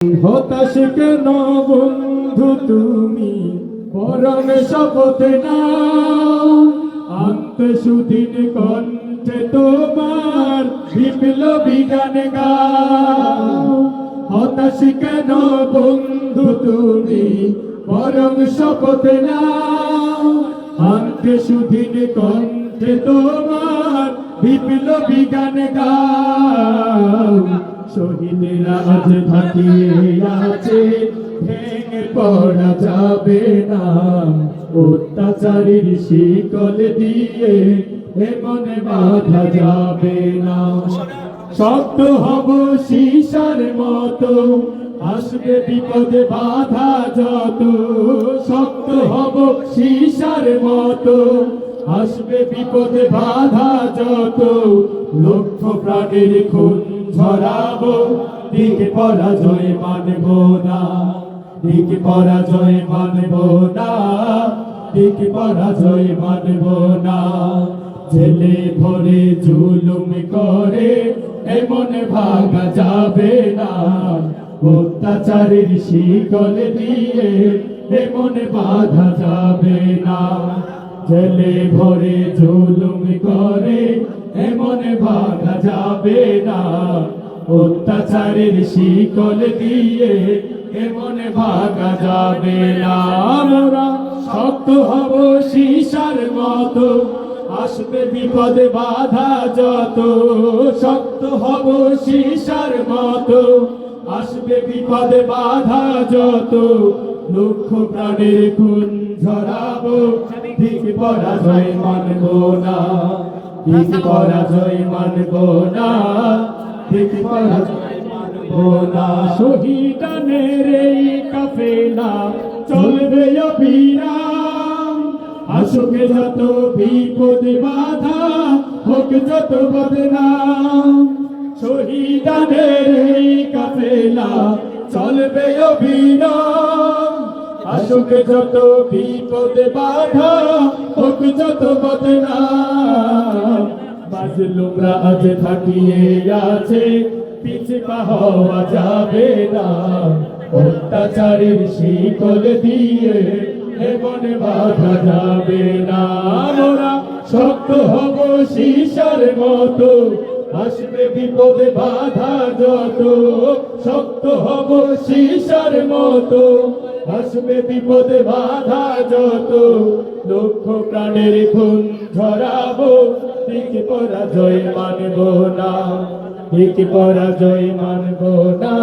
হতাশ কেন বন্ধু তুমি? বরং শপথ নাও। আন্ত সুদিন কণ্ঠে তোমার বিপ্লবী গান গাও। হতাশ কেন বন্ধু তুমি? বরং শপথ নাও। আন্ত সুদিন কণ্ঠে তোমার বিপ্লবী গান গাও। শহীদেরা আজ থাকিয়ে আছে, ভেঙে পড়া যাবে না। অত্যাচারীর শিকল দিয়ে মনে বাধা যাবে না। শক্ত হব শিশার মতো, আসবে বিপদে বাধা যত। শক্ত হব শিশার মতো, আসবে বিপদে বাধা যত। লক্ষ প্রাণের খুন ঝরাবো দিকে পরাজয় মানব না। দিকে পরাজয় মানব না। দিকে পরাজয় মানব না। জেলে ভরে জুলুম করে, এমন ভাগা যাবে না। অত্যাচারের শিকল দিয়ে এমন বাধা যাবে না। জেলে ভরে জুলুম করে এমন ভাগা যাবে না। অত্যাচারের শিকল দিয়ে এমন ভাগা যাবে না। আমরা শক্ত হব শিশার মতো, আসবে বিপদে বাধা যত। শক্ত হব শিশার মতো, আসবে বিপদে বাধা যত। লক্ষ প্রাণের খুন ঝরাবো, ঠিক পরাজয় মানব না। ঠিক পরাজয় মানব না, ঠিক পরাজয় মানব না। শহীদানের এই কাফেলা চলবে অবিরাম আসুক যত বিপদ বাধা, হোক যত বদনাম। শহীদানের এই কাফেলা চলবে অবিরাম আসুক যত বিপদ বাধা, হোক যত বদনাম। মাজলুমরা আজ থাকিয়ে আছে, পিছে হওয়া যাবে না। অত্যাচারের শিকল দিয়ে এমন বাধা যাবে না। আমরা শক্ত হব শিশার মতো আসবে বিপদে বাধা যত, শক্ত হব শিশার মতো। আসবে বিপদে বাধা যত দুঃখ প্রাণের খুন ধরাবো ঠিক পরাজয় মানব না, ঠিক পরাজয় মানব না।